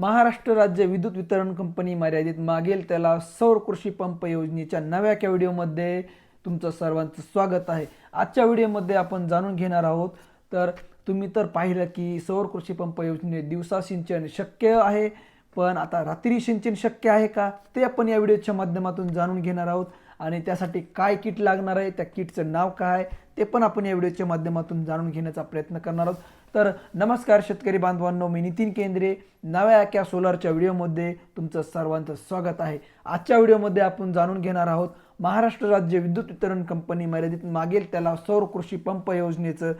महाराष्ट्र राज्य विद्युत वितरण कंपनी मर्यादित मागेल त्याला सौर कृषी पंप योजनेच्या नव्या एका व्हिडिओमध्ये तुमचं सर्वांचं स्वागत आहे. आजच्या व्हिडिओमध्ये आपण जाणून घेणार आहोत. तर तुम्ही तर पाहिलं की सौर कृषी पंप योजनेत दिवसा सिंचन शक्य आहे पण आता रात्री सिंचन शक्य आहे का? ते आपण या व्हिडिओच्या माध्यमातून जाणून घेणार आहोत. आणि त्यासाठी काय किट लागणार आहे त्या किटचं नाव काय ते पण आपण या व्हिडिओच्या माध्यमातून जाणून घेण्याचा प्रयत्न करणार आहोत. तर नमस्कार शेतकरी बांधवांनो मी नितीन केंद्रे. नव्या क्या सोलारच्या व्हिडिओमध्ये तुमचं सर्वांचं स्वागत आहे. आजच्या व्हिडिओमध्ये आपण जाणून घेणार आहोत महाराष्ट्र राज्य विद्युत वितरण कंपनी मर्यादित मागेल त्याला सौर कृषी पंप योजनेचं.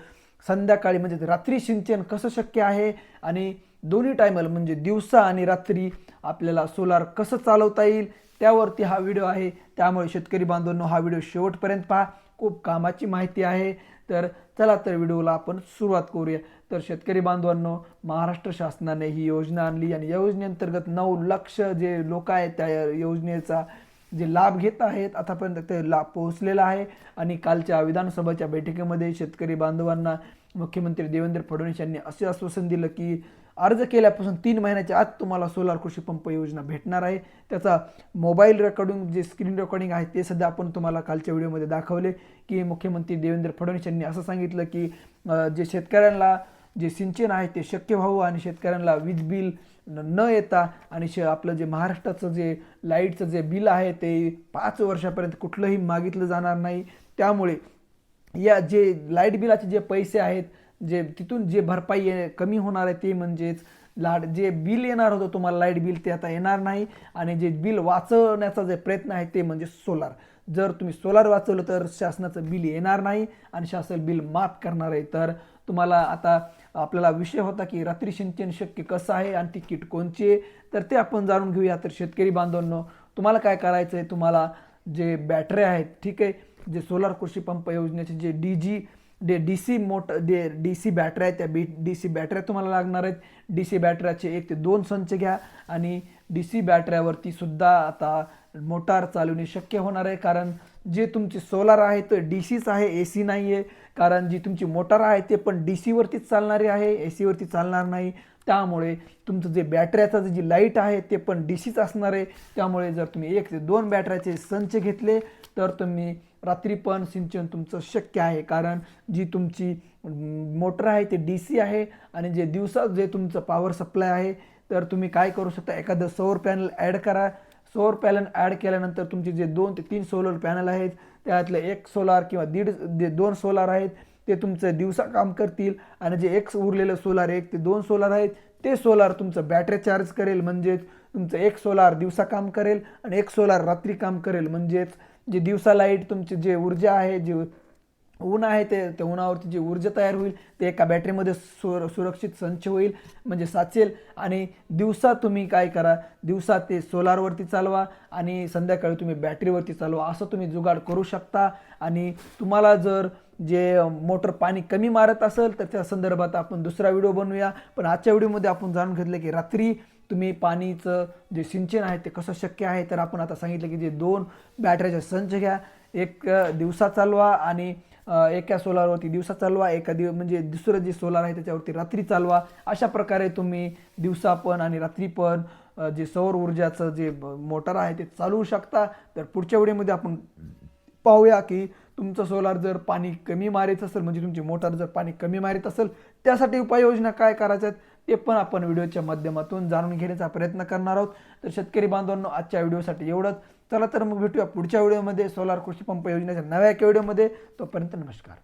संध्याकाळी म्हणजे रात्री सिंचन कसं शक्य आहे आणि दोन्ही टायमाला म्हणजे दिवसा आणि रात्री आपल्याला सोलार कसं चालवता येईल त्यावरती हा व्हिडिओ आहे. त्यामुळे शेतकरी बांधवांनो हा व्हिडिओ शेवटपर्यंत पहा. खूप कामाची माहिती आहे. तर चला तर व्हिडिओला आपण सुरुवात करूया. तर शेतकरी बांधवांनो महाराष्ट्र शासनाने ही योजना आणली आणि या योजनेअंतर्गत नऊ लक्ष जे लोक आहेत त्या योजनेचा जे लाभ घेत आहेत आतापर्यंत ते लाभ पोहोचलेला आहे. आणि कालच्या विधानसभेच्या बैठकीमध्ये शेतकरी बांधवांना मुख्यमंत्री देवेंद्र फडणवीस यांनी असे आश्वासन दिलं की अर्ज केल्यापासून तीन महिन्याच्या आत तुम्हाला सोलार कृषी पंप योजना भेटणार आहे. त्याचा मोबाईल रेकॉर्डिंग जे स्क्रीन रेकॉर्डिंग आहे ते सध्या आपण तुम्हाला कालच्या व्हिडिओमध्ये दाखवले की मुख्यमंत्री देवेंद्र फडणवीस यांनी असं सांगितलं की जे शेतकऱ्यांना जे सिंचन आहे ते शक्य व्हावं आणि शेतकऱ्यांना वीज बिल न येता आणि श आपलं जे महाराष्ट्राचं जे लाईटचं जे बिल आहे ते पाच वर्षापर्यंत कुठलंही मागितलं जाणार नाही. त्यामुळे या जे लाइट बिलाचे जे पैसे आहेत जे तिथून जे भरपाई कमी होणार आहे ते म्हणजेच लाड जे बिल येणार होतं तुम्हाला लाइट बिल ते आता येणार नाही. आणि जे बिल वाचवण्याचा जे प्रयत्न आहे ते म्हणजे सोलार. जर तुम्ही सोलार वाचवलं तर शासनाचं बिल येणार नाही आणि शासन बिल माफ करणार आहे. तर तुम्हाला आता आपल्याला विषय होता की रात्री सिंचन शक्य कसं आहे आणि ती किट कोणची आहे? तर ते आपण जाणून घेऊया. तर शेतकरी बांधवांनो तुम्हाला काय करायचं आहे तुम्हाला जे बॅटऱ्या आहेत ठीक आहे जे सोलार कृषी पंप योजनेचे जे डी जी डे डी सी मोट डे डी सी बॅटऱ्या आहेत त्या बी डी सी बॅटऱ्या तुम्हाला लागणार आहेत. डी सी बॅटऱ्याचे एक ते दोन संच घ्या आणि डी सी बॅटऱ्यावरती सुद्धा आता मोटार चालवणे शक्य होणार आहे. कारण जे तुमची सोलार आहे तर डी सीच आहे ए सी नाही आहे कारण जी तुमची मोटार आहे ते पण डी सीवरतीच चालणारी आहे ए सीवरती चालणार नाही. त्यामुळे तुमचं जे बॅटऱ्याचं जी लाइट आहे ते पण डी सीच असणार आहे. त्यामुळे जर तुम्ही एक ते दोन बॅटऱ्याचे संच घेतले तर तुम्ही रात्री पण सिंचन तुमचं शक्य आहे. कारण जी तुमची मोटर आहे ते डी सी आहे आणि जे दिवसात जे तुमचं पॉवर सप्लाय आहे तर तुम्ही काय करू शकता? एखादं सौर पॅनल ॲड करा. सोलर पॅनल ॲड केल्यानंतर तुमचे जे दोन ते तीन सोलर पॅनल आहेत त्यातले एक सोलार किंवा दीड जे दोन सोलार आहेत ते तुमचं दिवसा काम करतील आणि जे एक उरलेलं सोलार एक ते दोन सोलार आहेत ते सोलार तुमचं बॅटरी चार्ज करेल म्हणजेच तुमचं एक सोलार दिवसा काम करेल आणि एक सोलार रात्री काम करेल म्हणजेच जे दिवसा लाइट तुमची जे ऊर्जा आहे जे ऊन आहे ते त्या उन्हावरती जी ऊर्जा तयार होईल ते एका बॅटरीमध्ये सुर सुरक्षित संच होईल म्हणजे साचेल. आणि दिवसा तुम्ही काय करा दिवसा ते सोलारवरती चालवा आणि संध्याकाळी तुम्ही बॅटरीवरती चालवा. असं तुम्ही जुगाड करू शकता. आणि तुम्हाला जर जे मोटर पाणी कमी मारत असेल तर त्या संदर्भात आपण दुसरा व्हिडिओ बनवूया. पण आजच्या व्हिडिओमध्ये आपण जाणून घेतलं की रात्री तुम्ही पाणीचं जे सिंचन आहे ते कसं शक्य आहे? तर आपण आता सांगितलं की जे दोन बॅटरीचे संच घ्या. एक दिवसा चालवा आणि एका सोलारवरती दिवसा चालवा एका दिव म्हणजे दुसरं जे सोलार आहे त्याच्यावरती रात्री चालवा. अशा प्रकारे तुम्ही दिवसा पण आणि रात्री पण जे सौर ऊर्जाचं जे मोटर आहे ते चालवू शकता. तर पुढच्या वेळेमध्ये आपण पाहूया की तुमचं सोलार जर पाणी कमी मारायचं असेल म्हणजे तुमची मोटार जर पाणी कमी मारित असेल त्यासाठी उपाययोजना काय करायच्या आहेत ते पण आपण व्हिडिओच्या माध्यमातून जाणून घेण्याचा प्रयत्न करणार आहोत. तर शेतकरी बांधवांनो आजच्या व्हिडिओसाठी एवढंच. चला तर मग भेटूया पुढच्या व्हिडिओमध्ये. सोलार कृषी पंप योजनेच्या नव्या एका व्हिडिओमध्ये. तोपर्यंत नमस्कार.